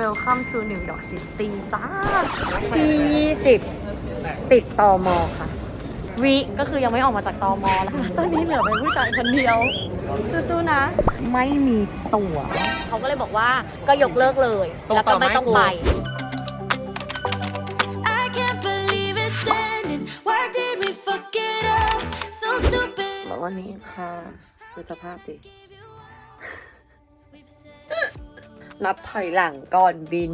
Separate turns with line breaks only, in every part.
Welcome to New York City จ้าที่สิบติดตอมอค่ะ วิก็คือยังไม่ออกมาจากตอมอแล้วตอนนี้เหลือเป็นผู้ชายคนเดียว สู้ๆนะ ไม่มีตั๋ว เขาก็เลยบอกว่าก็ยกเลิกเลยแล้วก็ไม่ต้องไป
I can't believe it's ending. Why did we fuck it up? So stupid.
แล้ววันนี้ค่ะดูสภาพดิ นับถอยหลังก่อนบิน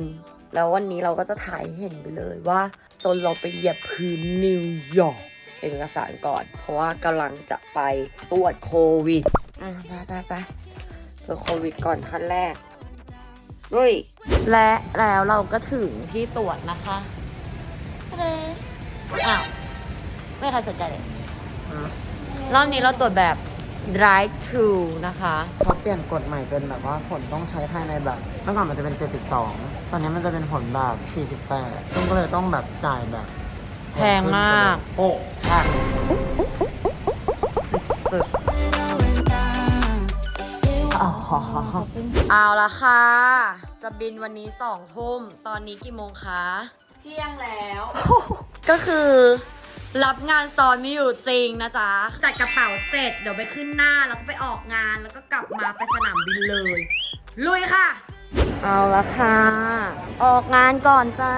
แล้ววันนี้เราก็จะถ่ายให้เห็นไปเลยว่า จนเราไปเหยียบพื้นนิวยอร์กเอกสารก่อน เพราะว่ากำลังจะไปตรวจโควิดอะไปไปไปตรวจโควิดก่อนขั้นแรกด้วยและแล้วเราก็ถึงที่ตรวจนะคะเด้อ้าวไม่ใครสนใจเลยรอบนี้เราตรวจแบบ drive to นะคะ
เขาเปลี่ยนกฎใหม่เป็นแบบว่าผลต้องใช้ภายในแบบเมื่อก่อนมันจะเป็น 72 ตอนนี้มันจะเป็นผลแบบ 48 ซึ่งก็เลยต้องแบบจ่ายแบบ
แพงมาก
โอ้ค่ะ
สุด
It all went down. It
ๆอ๋อเอาละค่ะ จะบินวันนี้สองทุ่ม ตอนนี้กี่โมงคะ
เที่ยงแล้ว
ก็คือ รับงานซ้อนไม่อยู่จริงนะจ๊ะ จัดกระเป๋าเสร็จ เดี๋ยวไปขึ้นหน้าแล้วก็ไปออกงานแล้วก็กลับมาไปสนามบินเลย ลุยค่ะ เอาละค่ะ ออกงานก่อนจ้า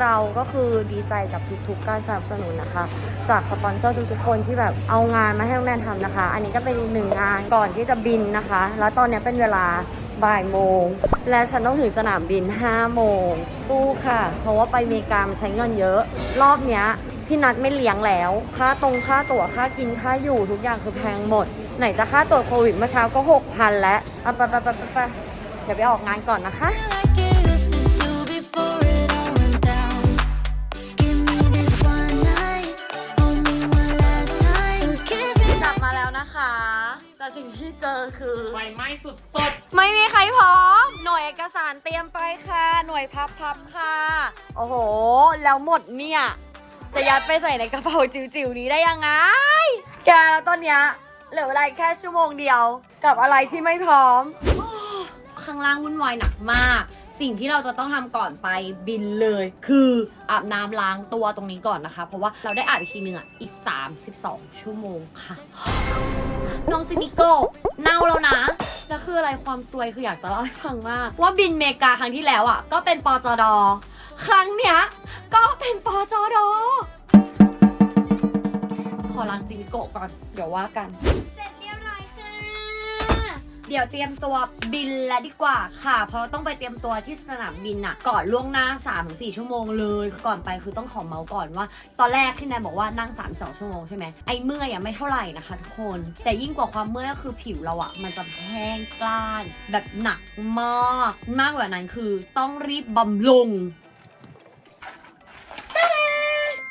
เราก็คือดีใจกับทุกๆ การสนับสนุนนะคะ จากสปอนเซอร์ทุกๆคนที่แบบเอางานมาให้น้องแนนทำนะคะ อันนี้ก็เป็นอีกหนึ่งงานก่อนที่จะบินนะคะ แล้วตอนนี้เป็นเวลาบ่ายโมง และฉันต้องถึงสนามบิน5โมงสู้ค่ะ เพราะว่าไปอเมริกามันใช้เงินเยอะ รอบเนี้ย พี่นัดไม่เลี้ยงแล้ว ค่าตรงค่าตั๋วค่ากินค่าอยู่ทุกอย่างคือแพงหมด ไหนจะค่าตรวจโควิดเมื่อเช้าก็6,000แล้วเอาไปไปไปไปไปเดี๋ยวไปออกงานก่อนนะคะ
like it used to do before it all went down. Give me this one night. Hold me one last night. And kiss me
กลับมาแล้วนะคะ แต่สิ่งที่เจอคือ
ไฟไหม้สุด
ไม่มีใครพร้อม หน่วยเอกสารเตรียมไปค่ะ หน่วยพับพับค่ะ โอ้โห แล้วหมดเนี่ย จะยัดไปใส่ในกระเป๋าจิ๋วๆนี้ได้ยังไง แกแล้วตอนเนี้ยเหลือเวลาอีกแค่ชั่วโมงเดียว กับอะไรที่ไม่พร้อม ข้างล่างวุ่นวายหนักมาก สิ่งที่เราจะต้องทำก่อนไปบินเลย คืออาบน้ำล้างตัวตรงนี้ก่อนนะคะ เพราะว่าเราได้อาบอีกทีหนึงอะ อีก 32 ชั่วโมงค่ะ น้องจิมิโก้เน่าแล้วนะ แล้วคืออะไรความซวยคืออยากจะเล่าให้ฟังมาก ว่าบินเมกาครั้งที่แล้วอะ ก็เป็นปจด ครั้งเนี้ยก็เป็นปอจดขอล้างจิมิโกะก่อน เดี๋ยวว่ากัน เสร็จเรียบร้อยค่ะ เดี๋ยวเตรียมตัวบินแล้วดีกว่าค่ะ เพราะต้องไปเตรียมตัวที่สนามบินอะก่อนล่วงหน้า3-4ชั่วโมงเลย ก่อนไปคือต้องขอเมาส์ก่อนว่า ตอนแรกที่นายบอกว่านั่ง3-2ชั่วโมงใช่ไหมไอ้เมื่อยอะไม่เท่าไหร่นะคะทุกคน แต่ยิ่งกว่าความเมื่อยก็คือผิวเราอะมันจะแห้งกล้าน แบบหนักมาก มากกว่านั้นคือต้องรีบบำรุง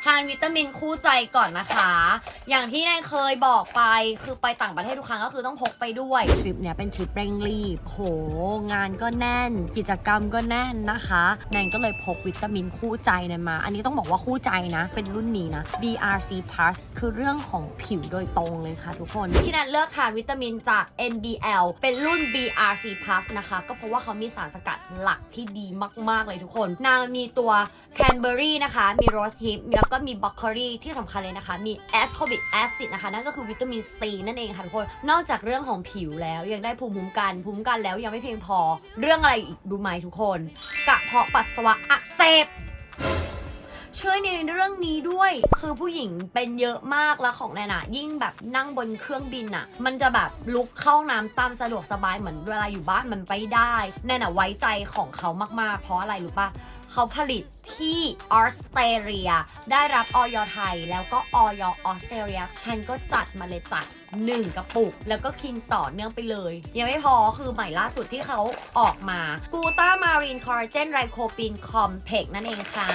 ทานวิตามินคู่ใจก่อนนะคะ อย่างที่แนนเคยบอกไปคือไปต่างประเทศทุกครั้งก็คือต้องพกไปด้วยทริปเนี้ยเป็นทริปเร่งรีบ โห งานก็แน่น กิจกรรมก็แน่นนะคะแนนก็เลยพกวิตามินคู่ใจแนนมา อันนี้ต้องบอกว่าคู่ใจนะ เป็นรุ่นนี้นะ BRC Plus คือเรื่องของผิวโดยตรงเลยค่ะทุกคน ที่แนนเลือกทานวิตามินจาก NBL เป็นรุ่น BRC Plus นะคะ ก็เพราะว่าเขามีสารสกัดหลักที่ดีมาก ๆ เลยทุกคน นางมีตัว แคนเบอรี่นะคะ มีโรสฮิปแล้วก็มีบล็อกเกอรี่ที่สำคัญเลยนะคะ มีแอสโคบิกแอซิดนะคะ นั่นก็คือวิตามินซีนั่นเองค่ะทุกคน นอกจากเรื่องของผิวแล้วยังได้ภูมิคุ้มกัน ภูมิคุ้มกันแล้วยังไม่เพียงพอ เรื่องอะไรอีกรู้ไหมทุกคน กระเพาะปัสสาวะอักเสบช่วยในเรื่องนี้ด้วย คือผู้หญิงเป็นเยอะมากแล้วของแนนอะยิ่งแบบนั่งบนเครื่องบินอะมันจะแบบลุกเข้าน้ำตามสะดวกสบายเหมือนเวลาอยู่บ้านมันไปได้ แนนอะไว้ใจของเขามากๆ เพราะอะไรรู้ปะเขาผลิต ที่ออสเตรเลีย ได้รับออยไทย แล้วก็ออยออสเตรเลียฉันก็จัดมาเลยจัด1กระปุก แล้วก็กินต่อเนื่องไปเลย ยังไม่พอคือใหม่ล่าสุดที่เขาออกมากูต้ามารีนคอลลาเจนไรโคปินคอมเพกนั่นเองค่ะ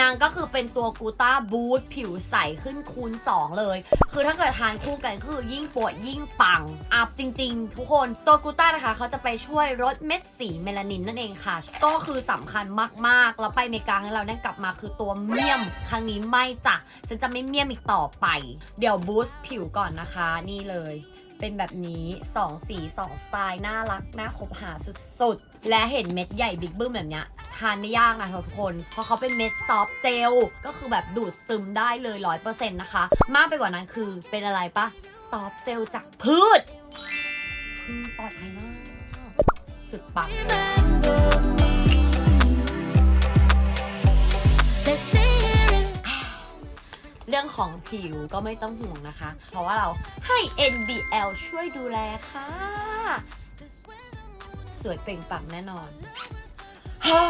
นางก็คือเป็นตัวกูต้าบูทผิวใสขึ้นคูณ 2 เลย คือถ้าเกิดทานคู่กันคือยิ่งปวดยิ่งปัง อัพจริง ๆ ทุกคนตัวกูต้านะคะ เขาจะไปช่วยลดเม็ดสีเมลานินนั่นเองค่ะ ก็คือสำคัญมากๆ แล้วไปเมกาครั้งเราได้กลับมาคือตัวเมี่ยม ครั้งนี้ไม่จ้ะฉันจะไม่เมี่ยมอีกต่อไป เดี๋ยวบูสต์ผิวก่อนนะคะ นี่เลย เป็นแบบนี้2สี2สไตล์น่ารักน่าคบหาสุดๆ และเห็นเม็ดใหญ่บิ๊กบึ้มแบบเนี้ยทานไม่ยากนะทุกคน เพราะเขาเป็นเม็ดซอฟต์เจล ก็คือแบบดูดซึมได้เลยร้อยเปอร์เซ็นต์นะคะ มากไปกว่านั้นคือเป็นอะไรปะซอฟต์เจลจากพืชพืชปลอดภัยมาก สุดปัง เรื่องของผิวก็ไม่ต้องห่วงนะคะ เพราะว่าเราให้ NBL ช่วยดูแลค่ะ สวยเปล่งปลั่งแน่นอนฮ่า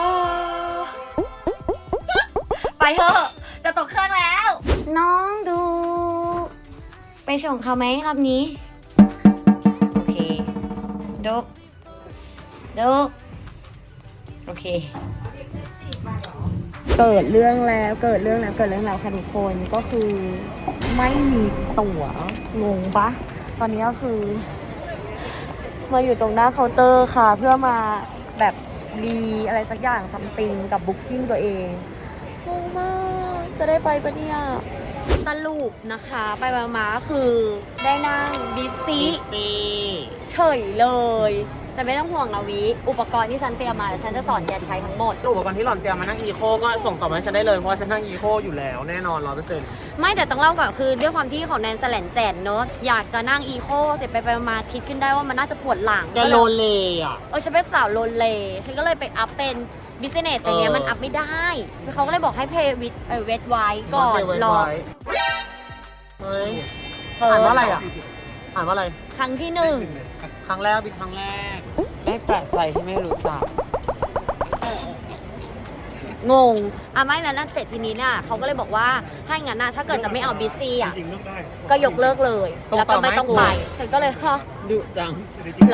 ไปเถอะ จะตกเครื่องแล้ว น้องดู ไปส่งเขาไหมรอบนี้ โอเคดุกดุกโอเค เกิดเรื่องแล้วเกิดเรื่องแล้วเกิดเรื่องแล้วค่ะทุกคนก็คือไม่มีตั๋วงงปะตอนนี้ก็คือ มาอยู่ตรงหน้าเคาน์เตอร์ค่ะ เพื่อมาแบบรีอะไรสักอย่างซัมติงกับบุ๊กิ้งตัวเองงงมากจะได้ไปปะเนี่ยสรุปนะคะไปมามาคือได้นั่งบิซีเฉยเลย แต่ไม่ต้องห่วงนะวิ อุปกรณ์ที่ฉันเตรียมมาเดี๋ยวฉันจะสอนแกใช้ทั้งหมด
อุปกรณ์ที่หล่อนเตรียมมานั่งอีโคก็ส่งต่อมาให้ฉันได้เลยเพราะว่าฉันนั่งอีโคอยู่แล้วแน่นอนร้อยเปอร์เซ็นต์
ไม่แต่ต้องเล่าก่อนคือด้วยความที่ของแนนแสลนแจนเนอะอยากจะนั่งอีโคเสร็จไปไปมาคิดขึ้นได้ว่ามันน่าจะปวดหลัง
แกโลเลอะ
เออฉันเป็นสาวโลเล ฉันก็เลยไปอัพเป็นบิสเนสแต่เนี้ย
เออ
มันอัพไม่ได้เขาก็เลยบอกให้เพย์วิดเออเวทไว้ก่อน
เว้น
รอ
ไว้เฮ้ย
เฟิ
อ่าน
ร์
ว่าอะไรอะอ่านว่าอะไร
ครั้งที่หนึ่ง
ครั้งแรกเป็นครั้งแรก ไม่แปลกใจที่ไม่รู้จัก
งงอะไม่แล้วนั่นเสร็จทีนี้เนี่ยเขาก็เลยบอกว่าถ้าอย่างนั้นน่ะถ้าเกิดจะไม่เอาบิซี่อะก็ยกเลิกเลย
ส่ง
แล้วก็ไม่ต้อง
ต่อ
ไป
มาให้กู
ฉันก็เลยฮะ
ดุจัง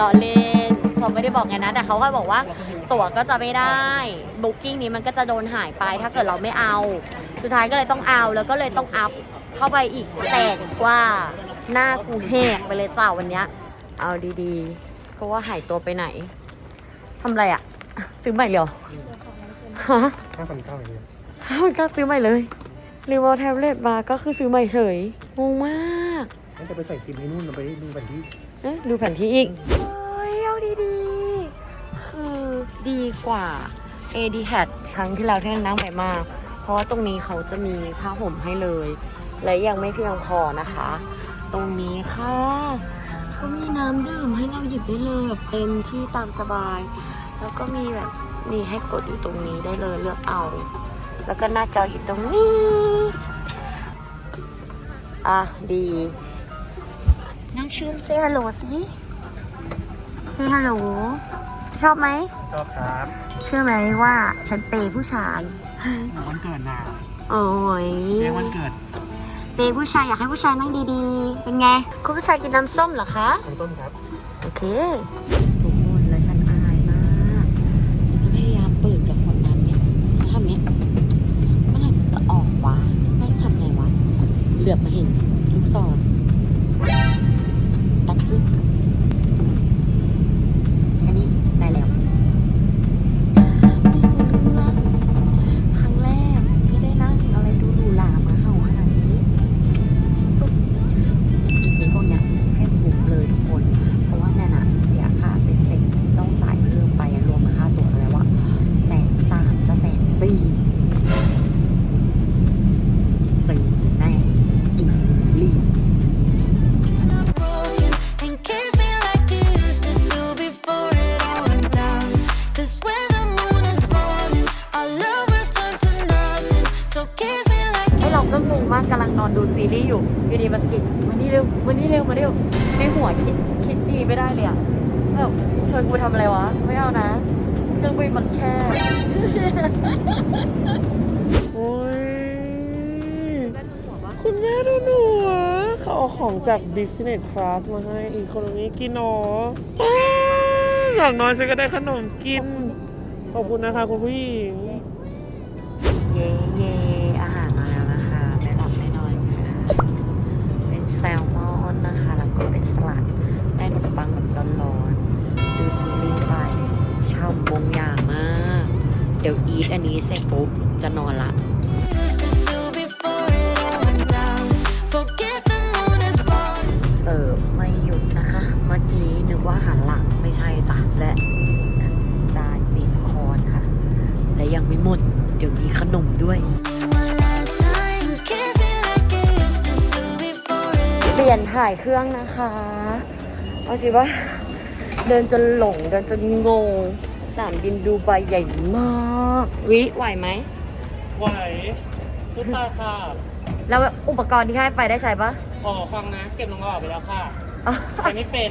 ล้อเล่นเขาไม่ได้บอกไงนะ แต่เขาก็บอกว่า ตั๋วก็จะไม่ได้ บุ๊กิ้งนี้มันก็จะโดนหายไป ถ้าเกิดเราไม่เอา สุดท้ายก็เลยต้องเอา แล้วก็เลยต้องอัพเข้าไปอีกแสนกว่า หน้ากูแหกไปเลยจ้าวันเนี้ย เอาดีๆก็ว่าหายตัวไปไหนทำไรอะซื้อใหม่เลยเหรอฮะ
ห้าพันเก้าเลย
มันก็ซื้อใหม่เลยรีโมทแท็บเล็ตมาก็คือซื้อใหม่เฉยงงมาก
งั้นจะไปใส่ซิมให้นู่นเราไปดูแผนที่
เอ๊ะดูแผนที่อีกเฮ้ยเอาดีๆ คือดีกว่า a d h a t ครั้งที่เราที่นั่งไปมาก เพราะว่าตรงนี้เขาจะมีผ้าห่มให้เลย และยังไม่เพียงพอนะคะ ตรงนี้ค่ะ เขามีน้ำดื่มให้เราหยิบได้เลยแบบเต็มที่ตามสบาย แล้วก็มีแบบมีให้กดอยู่ตรงนี้ได้เลยเลือกเอา แล้วก็หน้าจออยู่ตรงนี้ อะ ดี น้องชื่นเซฮัลโหลสิเซฮัลโหลชอบไหม
ชอบครับ
เชื่อไหมว่าฉันเปย์ผู้ชาย
วันเกิดนา
โอ้ย
เรียกวันเกิด
เปย์ผู้ชายอยากให้ผู้ชายนั่งดีๆ เป็นไง คุณผู้ชายกินน้ำส้มเหรอคะ
คุณต้นครับ
โอเค ทุกคนและฉันอายมาก ฉันก็พยายามเปิดกับคนนั้นเนี่ยเขาทำเนี้ยเมื่อไหร่มันจะออกวะแม่งทำไงวะ เหลือบมาเห็น จาก
business class มาให้อีกคนนี้กินเนาะอ้าวอย่างน้อยฉันก็ได้ขนมกิน ขอบคุณนะคะคุณผู้หญิง
เย่เย่อาหารมาแล้วนะคะ ไม่หลับไม่นอนค่ะเป็นแซลมอนนะคะ แล้วก็เป็นสลัด ได้ขนมปังแบบร้อนๆ ดูซีรีส์ไปชอบวงอย่างมาก เดี๋ยวอีทอันนี้เสร็จปุ๊บ จะนอนละ ไม่หยุดนะคะเมื่อกี้นึกว่าหันหลังไม่ใช่จ้ะและนี่คือจานยังไม่หมด เดี๋ยวมีขนมด้วย
One last time, kiss me like you used to do before it
เปลี่ยนถ่ายเครื่องนะคะเอาจริงว่าเดินจนหลง เดินจนงงสนามบินดูไบใหญ่มาก วิไหวไหม
ไหวชุดตาค่ะ
แล้วอุปกรณ์ที่ให้ไปได้ใช้ปะ
อ๋อฟังนะ เก็บลงกระเป๋าไปแล้วค่ะใครไม่เป็น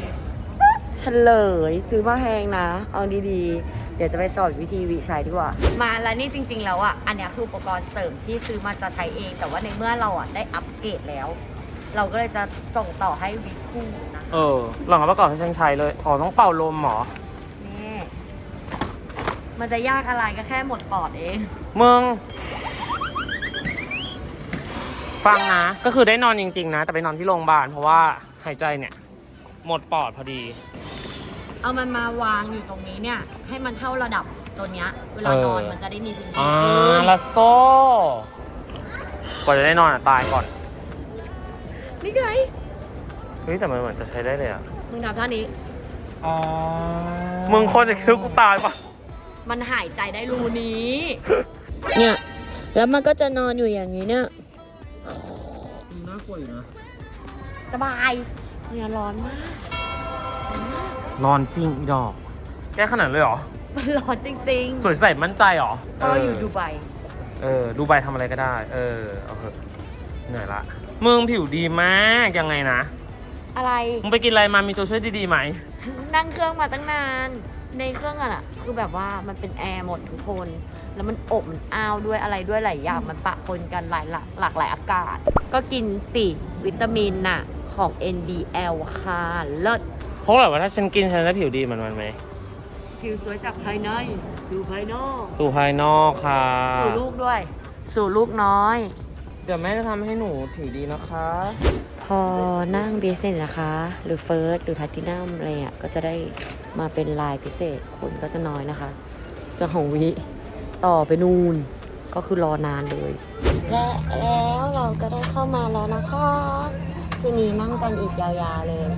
เฉลยซื้อมาแพงนะ เอาดีๆ เดี๋ยวจะไปสอนวิธีวิใช้ดีกว่า มาแล้วนี่จริง ๆ แล้วอะ อันเนี้ยคืออุปกรณ์เสริมที่ซื้อมาจะใช้เอง แต่ว่าในเมื่อเราอะได้อัปเกรดแล้ว เราก็เลยจะส่งต่อให้วิคู่นะ
เออหลังเอาประกอบให้ฉันใช้เลย อ๋อ ต้องเป่าลมเหรอ
นี่มันจะยากอะไรก็แค่หมดปอดเอง
มึง ฟังนะ ก็คือได้นอนจริง ๆ นะ แต่ไปนอนที่โรงพยาบาลเพราะว่าหายใจเนี่ย หมดปอดพอดี
เอามันมาวางอยู่ตรงนี้เนี่ย ให้มันเท่าระดับตัวเนี้ย เวลา
เออ
นอนมันจะได้มีพื้นที่
อ่า
ขึ้น
ละโซ่กว่าจะได้นอนอะตายก่อน
นี่ไง
เฮ้ยแต่มันเหมือนจะใช้ได้เลยอะ
มึงทำท่านี้
อ๋อมึงคนจะคิดว่ากูตายปะ
มันหายใจได้รูนี้ เนี่ย แล้วมันก็จะนอนอยู่อย่างนี้เนี่ย
น่ากลัวอยู่นะ
สบาย เนี่ยร้อนมาก
นอนจริงอีดอก แก้ขนาดเลยเหรอ
มันร้อนจริง
สวยใสมั่นใจเหรอ
ๆเพราะเราอยู่ดูไบ
เออดูใบทำอะไรก็ได้ เออเอาเถอะเหนื่อยละมึงผิวดีมากยังไงนะ
อะไร
มึงไปกินอะไรมามีตัวช่วยดีๆไหม
นั่งเครื่องมาตั้งนาน ในเครื่องอะน่ะ คือแบบว่ามันเป็นแอร์หมดทุกคน แล้วมันอบมันอ้าวด้วยอะไรด้วยหลายอย่างมันปะปนกันหลายหลากหลากหลายอากาศ ก็กินสิวิตามินน่ะ ของ NBL ค่ะเลิศ
เพราะแบบว่าถ้าฉันกินฉันจะผิวดีเหมือนมันไหม
ผิวสวยจากภายในสู่ภายนอก
สู่ภายนอกค่ะ
สู่ลูกด้วย สู่ลูกน้อย
เดี๋ยวแม่จะทำให้หนูผิวดีนะคะ
พอนั่งบีเซนนะคะ หรือเฟิร์สหรือแพลตินัมอะไรอะก็จะได้มาเป็นลายพิเศษคนก็จะน้อยนะคะส่วนของวิต่อไปนูนก็คือรอนานเลย และแล้วเราก็ได้เข้ามาแล้วนะคะ ทีนี้นั่งกันอีกยาวๆเลย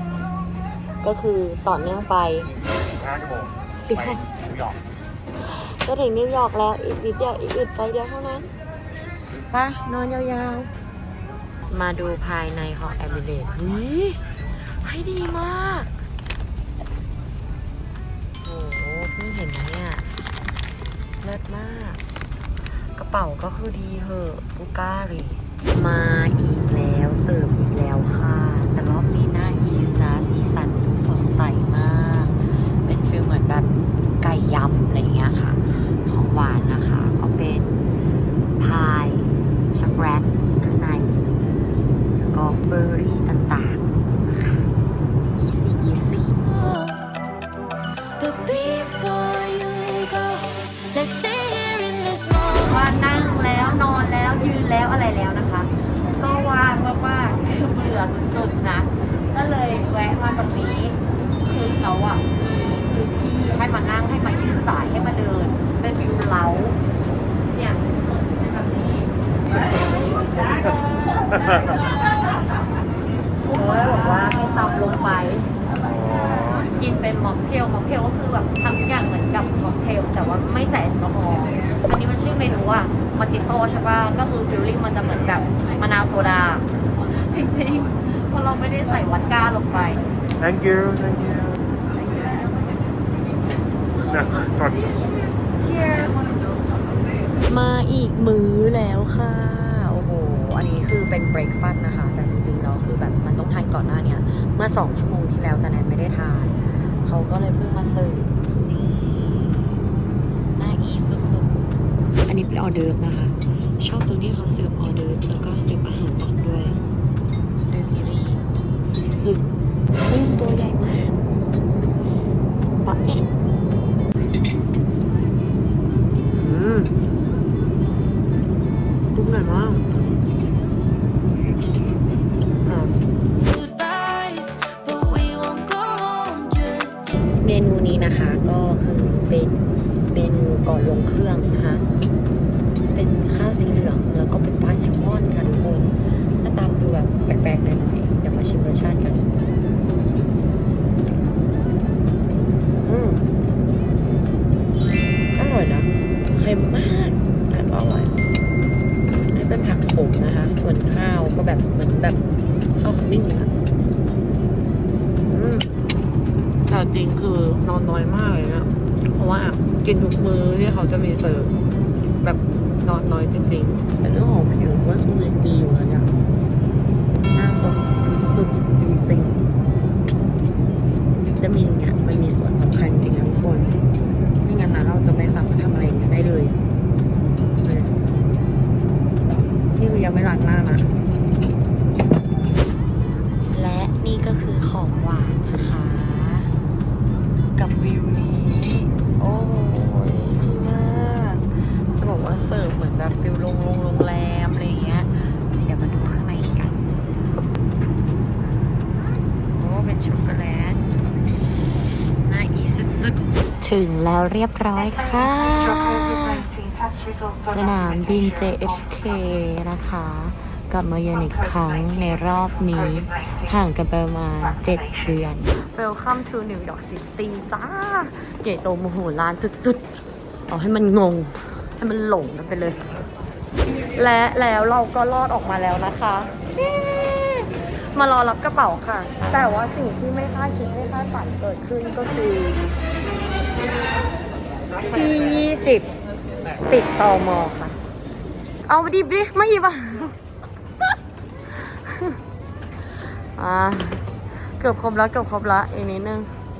ก็คือต่อเนื่องไป
5ชั่วโมง
สิบห้า
นิวยอร์ก
ก็ถึงนิวยอร์กแล้วอีกนิดเดียวอีกอึดใจเดียวเท่านั้นไปนอนยาวๆ มาดูภายในของแอมเบเลตวิให้ดีมากโอ้โหเพิ่งเห็นนะเนี่ยเลิศมาก กระเป๋าก็คือดีเหอะบูการีมาอีกแล้ว เสิร์ฟอีกแล้วค่ะ แต่รอบนี้หน้าอีสนะสีสันดูสดใสมาก เป็นฟิลเหมือนแบบไก่ยำอะไรอย่างเงี้ยค่ะ ของหวานนะคะ ก็เป็นพายช็อกโกแลตข้างใน แล้วก็เบอร์รี่ต่างๆนะคะ easy easy
But before you go, let's stay here in this moment.
ว่านั่งแล้วนอนแล้วยืนแล้วอะไรแล้วนะคะ ก็ว่างมากๆคื อเบื่อสุดๆนะ ก็เลยแวะมาตรงนี้ คือเขาอะมีพื้นที่ให้มานั่งให้มายืดสายให้มาเดิน เป็นฟิวเล้าเนี่ยเป็นแบบนี้เขาเลยบอกว่าให้ตำลงไป กินเป็นม็อกเทลม็อกเทลก็คือแบบทำทุกอย่างเหมือนกับค็อกเทลแต่ว่าไม่ใส่แอลกอฮอล์อันนี้มันชื่อเมนูว่ามาจิโต้ใช่ป่ะก็คือฟิลลิ่งมันจะเหมือน ใส่วัดก้าลงไป
thank you thank you นะสวัสดี
Cheers มาอีกมื้อแล้วค่ะ โอ้โห อันนี้คือเป็นเบรกฟาสต์นะคะ แต่จริงๆแล้วคือแบบมันต้องทานก่อนหน้าเนี้ยเมื่อ2ชั่วโมงที่แล้วแต่แนนไม่ได้ทาน เขาก็เลยเพิ่งมาเสิร์ฟนี่น่าอีสุดๆ อันนี้เป็นออเดิร์ฟนะคะ ชอบตรงที่เขาเสิร์ฟออเดิร์ฟแล้วก็เสิร์ฟอาหารหลักด้วยดูซีรีส์ สุดๆกุ้งตัว นะคะส่วนข้าวก็แบบเหมือนแบบข้าวขมิ้นนะอืมแต่จริงคือนอนน้อยมากเลยนะเพราะว่ากินทุกมื้อที่เขาจะมีเสิร์ฟแบบนอนน้อยจริง ๆ แต่เรื่องของผิวก็คือยังดีอยู่แล้วอย่างหน้าสดคือสุดจริงๆวิตามินเนี่ยมันมีส่วนสำคัญจริงนะทุกคนไม่งั้นนะเราจะไม่สามารถทำอะไรอย่างนี้ยได้เลยเนี่ย ยังไม่ล้างหน้านะ และนี่ก็คือของหวานนะคะ กับวิวนี้ โอ้ยดีมาก จะบอกว่าเสิร์ฟเหมือนแบบฟิลโรงโรงโรงแรมอะไรอย่างเงี้ย เดี๋ยวมาดูข้างในกัน โอ้ เป็นช็อกโกแลตน่าอีสุดๆ ถึงแล้วเรียบร้อยค่ะ สนามบิน JFK นะคะ กลับมาเยือนอีกครั้งในรอบนี้ ห่างกันไปประมาณ 7 เดือน Welcome to New York City จ้าใหญ่โตโมโหลานสุดๆ เอาให้มันงง ให้มันหลงกันไปเลย และแล้วเราก็รอดออกมาแล้วนะคะเย้มารอรับกระเป๋าค่ะ แต่ว่าสิ่งที่ไม่คาดคิดไม่คาดฝันเกิดขึ้นก็คือที่สิบ ติดตอมอค่ะ เอาดิบดิไม่หยิบอะอ่าเกือบครบแล้วเกือบครบล้วอีกนิดนึง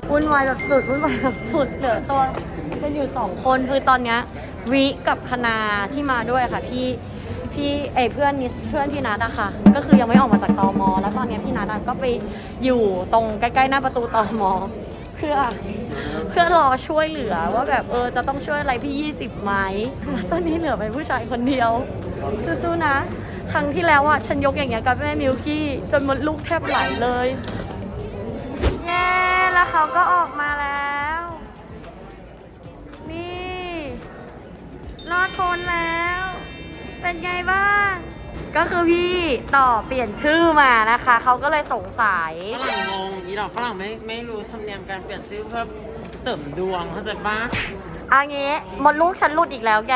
วุ่นวายแบบสุดวุ่นวายแบบสุดเหลือตัวกันอยู่สองคนคือตอนเนี้ยวิกับคณาที่มาด้วยค่ะ พี่พี่เอเพื่อนนิสเพื่อนพี่นัทอะค่ะ ก็คือยังไม่ออกมาจากตอมอแล้วตอนเนี้ยพี่นัทอะก็ไปอยู่ตรงใกล้ๆหน้าประตูตอมอเพื่อ เพื่อรอช่วยเหลือว่าแบบเออจะต้องช่วยอะไรพี่ 20ไหมแล้วตอนนี้เหลือเป็นผู้ชายคนเดียวสู้ๆนะ ครั้งที่แล้วอะฉันยกอย่างเงี้ยกับแม่มิวกี้จนมดลูกแทบไหลเลย เย้แล้วเขาก็ออกมาแล้ว นี่รอดพ้นแล้ว เป็นไงบ้าง ก็คือพี่ต่อเปลี่ยนชื่อมานะคะ เขาก็เลยสงสัย
ฝรั่งงงอีดอกฝรั่งไม่ไม่รู้ธรรมเนียมการเปลี่ยนชื่อเพื่อเสริมดวงเข้าใจปะ
อันนี้มดลูกฉันหลุดอีกแล้วแก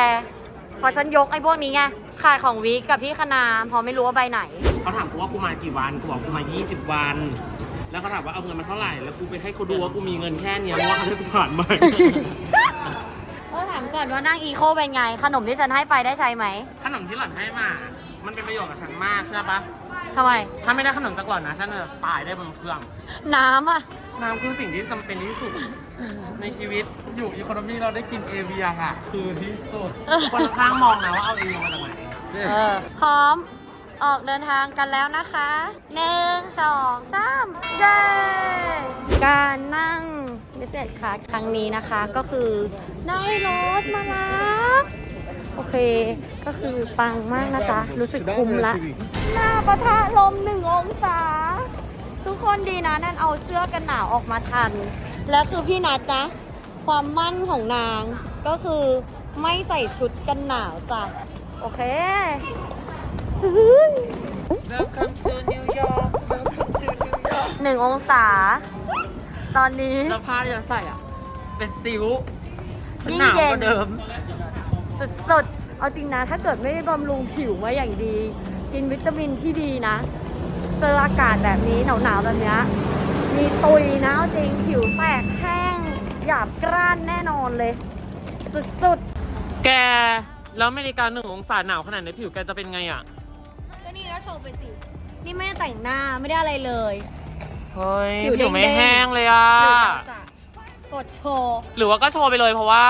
พอฉันยกไอ้พวกนี้ไงขายของวิกกับพี่คณามพอไม่รู้ว่าใบไหน
เขาถามกูว่ากูมากี่วันกูบอกกูมา 20 วัน แล้วเขาถามว่าเอาเงินมาเท่าไหร่ แล้วกูไปให้เขาดูว่ากูมีเงินแค่เนี้ยเพราะว่าเขาได้กูผ่านมา
เออถามก่อนว่านั่งอีโคเป็นไง ขนมที่ฉันให้ไปได้ใช้ไหม
ขนมที่หล่อนให้มา มันเป็นประโยชน์กับฉันมากใช่ปะ
ทำไม
ถ้าไม่ได้ขนมจากหล่อนนะฉันจะตายได้บนเครื่อง
น้ำอะ
น้ำคือสิ่งที่จำเป็นที่สุด ในชีวิตอยู่อีโคโนมีเราได้กินเอเวียค่ะ คือที่สุดคนข้างๆมองนะว่าเอาเอเวียมาจากไหน
เออพร้อมออกเดินทางกันแล้วนะคะหนึ่งสองสามเย้การนั่งบิสเนสคลาสครั้งนี้นะคะ ก็คือได้รถมารับ โอเค ก็คือปังมากนะจ๊ะ รู้สึกคุ้มละ หน้าปะทะลมหนึ่งองศา ทุกคนดีนะนั่นเอาเสื้อกันหนาวออกมาทัน แล้วคือพี่นัดนะ ความมั่นของนางก็คือไม่ใส่ชุดกันหนาวจ้ะ โอเค
Welcome to New York Welcome to New York
หนึ่งองศา ตอนนี้
แล้วผ้าที่เราใส่อะ เป็นซิวฉัน
ยิ่ง
หนาว
เย็
ก
น
ว่าเดิม
สุดๆ เอาจริงนะ ถ้าเกิดไม่ได้บำรุงผิวมาอย่างดี กินวิตามินที่ดีนะ เจออากาศแบบนี้หนาวๆแบบเนี้ยมีตุยนะเอาจริงผิวแตกแห้ง หยาบกร้านแน่นอนเลย สุด
แก แล้วอเมริกาหนึ่งองศาหนาวขนาดไหนผิวแกจะเป็นไงอะ
ๆก็นี่ก็โชว์ไปสิ นี่ไม่ได้แต่งหน้าไม่ได้อะไรเลย
เฮ้ย
ผิวเด้งๆ
ไม่แห้งเลยอะ
หรือเราจะกดโชว์
หรือว่าก็โชว์ไปเลยเพราะว่า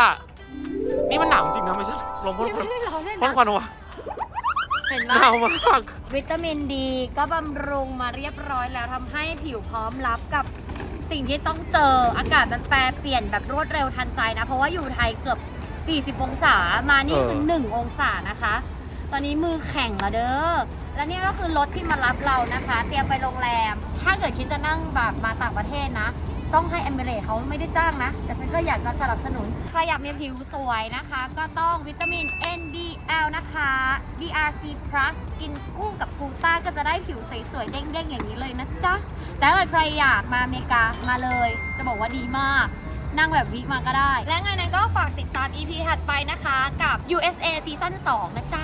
นี่มันหนาวจริงนะไม่ใช่ลมพ่น
นี่
ควัน
ไม่ได้ร้อนเลย
พ่น
นะ
ควันวะ
เห็น
ห
ไหม
นาวมาก
วิตามินดีก็บำรุงมาเรียบร้อยแล้วทำให้ผิวพร้อมรับกับสิ่งที่ต้องเจออากาศมันแปรเปลี่ยนแบบรวดเร็วทันใจนะ เพราะว่าอยู่ไทยเกือบ 40 องศามานี่คือ 1 องศานะคะ ตอนนี้มือแข็งแล้วเด้อและนี่ก็คือรถที่มารับเรานะคะ เตรียมไปโรงแรม ถ้าเกิดคิดจะนั่งแบบมาต่างประเทศนะ ต้องให้เอมิเรตเขาไม่ได้จ้างนะ แต่ฉันก็อยากจะสนับสนุน ใครอยากมีผิวสวยนะคะ ก็ต้องวิตามิน NBL นะคะ DRC Plus กินคู่กับกูต้าก็จะได้ผิวสวยๆเด้งๆ อย่างนี้เลยนะจ๊ะ แต่ถ้าใครอยากมาอเมริกามาเลย จะบอกว่าดีมากนั่งแบบวิมาก็ได้ และไงนั้นก็ฝากติดตาม EP ถัดไปนะคะกับ USA ซีซั่น2นะจ๊ะ